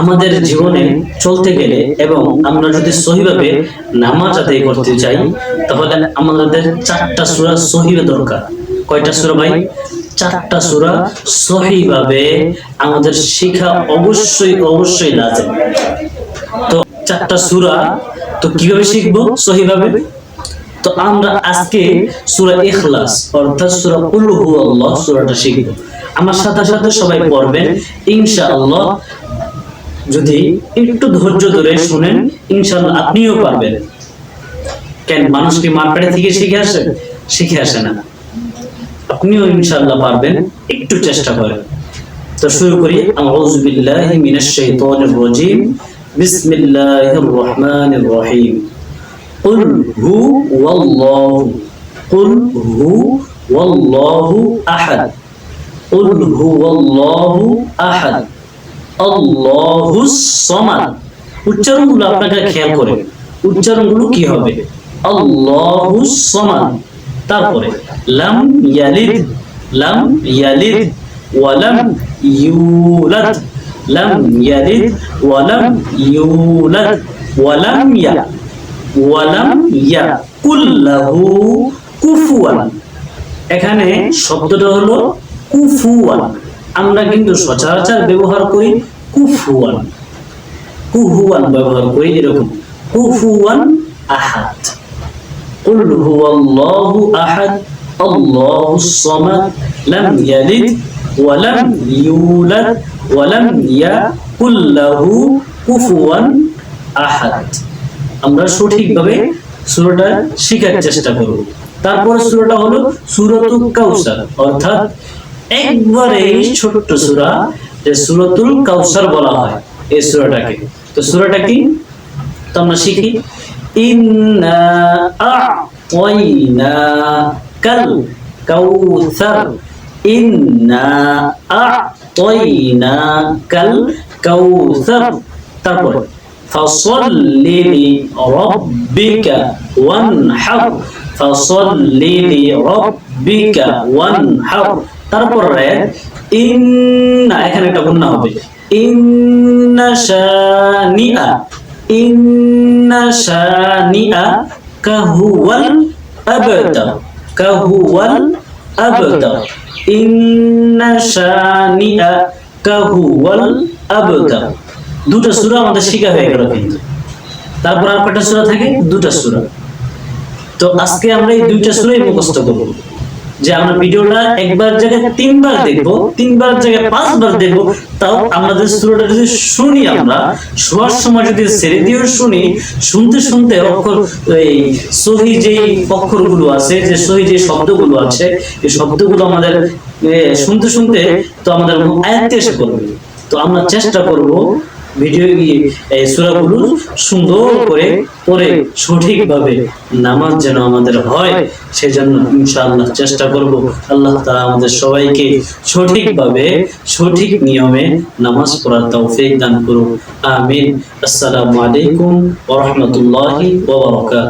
আমাদের জীবনে চলতে গেলে এবং আমরা যদি সহিভাবে নামাজ আদায় করতে চাই তাহলে আমাদের চারটা সূরা সহিবে দরকার। কয়টা সূরা ভাই? চারটা সূরা সহিভাবে আমাদের শেখা অবশ্যই অবশ্যই লাজে তো চারটা সূরা তো কীভাবে শিখব সহিভাবে? তো আমরা আজকে সূরা ইখলাস অর্থাৎ সূরা কুল হুয়াল্লাহ সূরাটা শিখব। আমার সাথে সাথে সবাই পড়বেন। ইনশাআল্লাহ যদি একটু ধৈর্য ধরে শুনেন ইনশাআল্লাহ আপনিও পারবেন কেন মানুষ কি মারপেটে থেকে শিখে আসে শিখে আসে না আপনিও ইনশাআল্লাহ পারবেন একটু চেষ্টা করেন তো শুরু করি আউযু বিল্লাহি মিনাশ শাইতানির রাজিম বিসমিল্লাহির রহমানির রহিম قل هو الله قل هو الله أحد قل هو الله أحد সমাদ। উচ্চারণগুলো আপনাকে খেয়াল করেন উচ্চারণগুলো কি হবে? সমাদ। তারপরে, লাম ইয়ালিদ লাম ইয়ালিদ ওয়ালাম ইউলাদ। লাম ইয়ালিদ ওয়ালাম ইউলাদ ওয়ালাম ইয়া। ওয়ালাম ইয়াকুল লাহু কুফুয়ান। এখানে শব্দটা হলো কুফুয়ান। আমরা কিন্তু সচরাচর ব্যবহার করি কুফুয়ান কুহুয়ান ব্যবহার করি এরকম কুফুয়ান আহাদ قل هو الله أحد الله الصمد لم يلد ولم يولد ولم يكن له كفوا أحد আমরা সঠিকভাবে সূরাটা শেখার চেষ্টা করব তারপরে সূরাটা হলো সূরাতুল কাউসার অর্থাৎ একবারে ছোট্ট সূরা যে সূরাতুল কাউসার বলা হয় এই সূরাটাকে তো সূরাটা কি তো আমরা শিখি ইন্না আ'তাইনা কাল কাউসার ইন্না আ'তাইনা কাল কাউসার তারপর فصل لربك وانحر فصل لربك وانحر তারপরে ইন্না, এখানে একটা গুণনা হবে। ইন্না শানিআ ইন্না শানিআ কাহুয়াল আবতা কাহুয়াল আবতা ইন্না শানিআ কাহুয়াল আবতা দুটো সূরা আমাদের শিখা হয়ে গেল কিন্তু। তারপর আর কয়টা সূরা থাকে? দুটো সূরা। তো আজকে আমরা এই দুইটা সূরাই মুখস্থ করব। যে আমরা ভিডিওটা একবার জায়গায় তিনবার দেখব, তিনবার জায়গায় পাঁচবার দেখব, তাও আমাদের সূরাটা যদি শুনি আমরা, শোয়ার সময় যদি ছেড়ে দিয়েও শুনি, শুনতে শুনতে অক্ষর, এই সহি যে অক্ষরগুলো আছে, যে সহি যে শব্দগুলো আছে, এই শব্দগুলো আমাদের শুনতে শুনতে তো আমাদের আয়াত্তে এসে পড়বে। তো আমরা চেষ্টা করব ভিডিও এই সুরাগুলো সুন্দর করে পড়ে সঠিকভাবে নামাজ যেন আমাদের হয় সেজন্য ইনশাআল্লাহ চেষ্টা করব। আল্লাহ তাআলা আমাদের সবাইকে সঠিকভাবে সঠিক নিয়মে নামাজ পড়ার তৌফিক দান করুন আমিন। আসসালামু আলাইকুম ওয়া রাহমাতুল্লাহি ওয়া বারাকাতুহু।